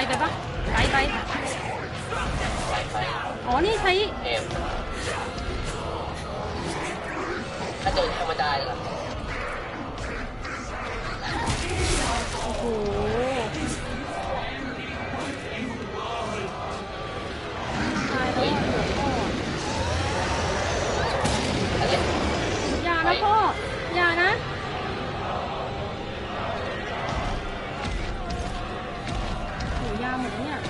ไปไปปะไปไปอ๋อ นี่ใช้ เกมถ้าโดนธรรมดาเหรอ โหยาหมดแล้วเนี่ย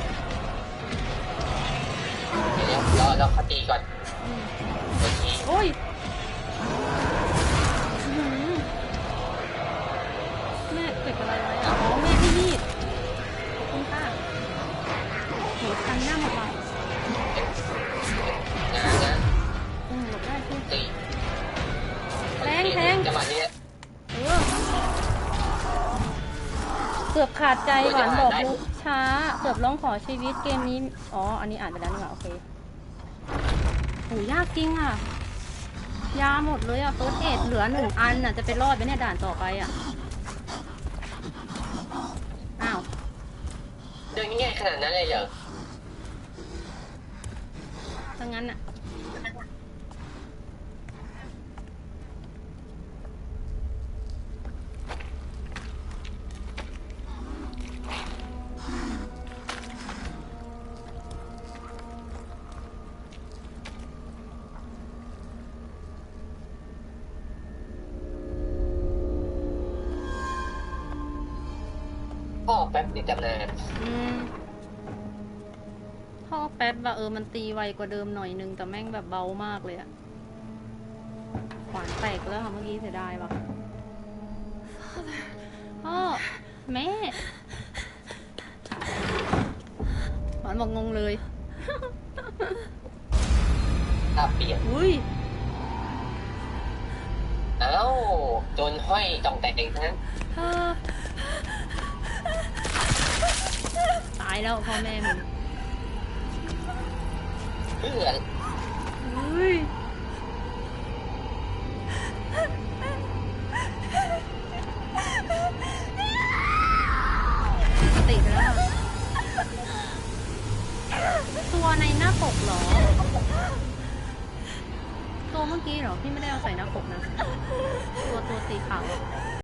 เดี๋ยวรอรอเขาตีก่อนอืมโอเคโอ้ยอื้อหือแม่เก็บอะไรไว้อะอ๋อแม่ที่นี่ขอบคุณค่ะโหทันหน้าหมดเล เกือบขาดใจหวานบอกลูกช้า เกือบร้องขอชีวิตเกมนี้ อ๋อ อันนี้อ่านไปแล้วนี่หว่าโอเคโหยากจริงอะ ยาหมดเลยอะเฟิร์สเอ็ดเหลือหนึ่งอันอะ จะไปรอดไหมเนี่ยด่านต่อไปอะ อ้าว เดินง่ายขนาดนั้นเลยเหรอถ้างั้นอะ พ่อแป๊บในตำนานอืมท่อแป๊บอะเออมันตีไวกว่าเดิมหน่อยนึง แต่แม่งแบบเบามากเลยอะขวานแตกแล้วค่ะเมื่อกี้เสียดายว่ะพ่อแม่หวานบอกงงเลยตาเปลี่ยนอุ้ยเอ้าโดนห้อยจ่องแตกเองทั้ง แล้วพ่อแม่มึงเพื่อนอุ้ยปกติไปแล้วค่ะตัวในหน้าปกเหรอ ตัวเมื่อกี้เหรอ พี่ไม่ได้เอาใส่หน้าปกนะ ตัวตัวสีขาว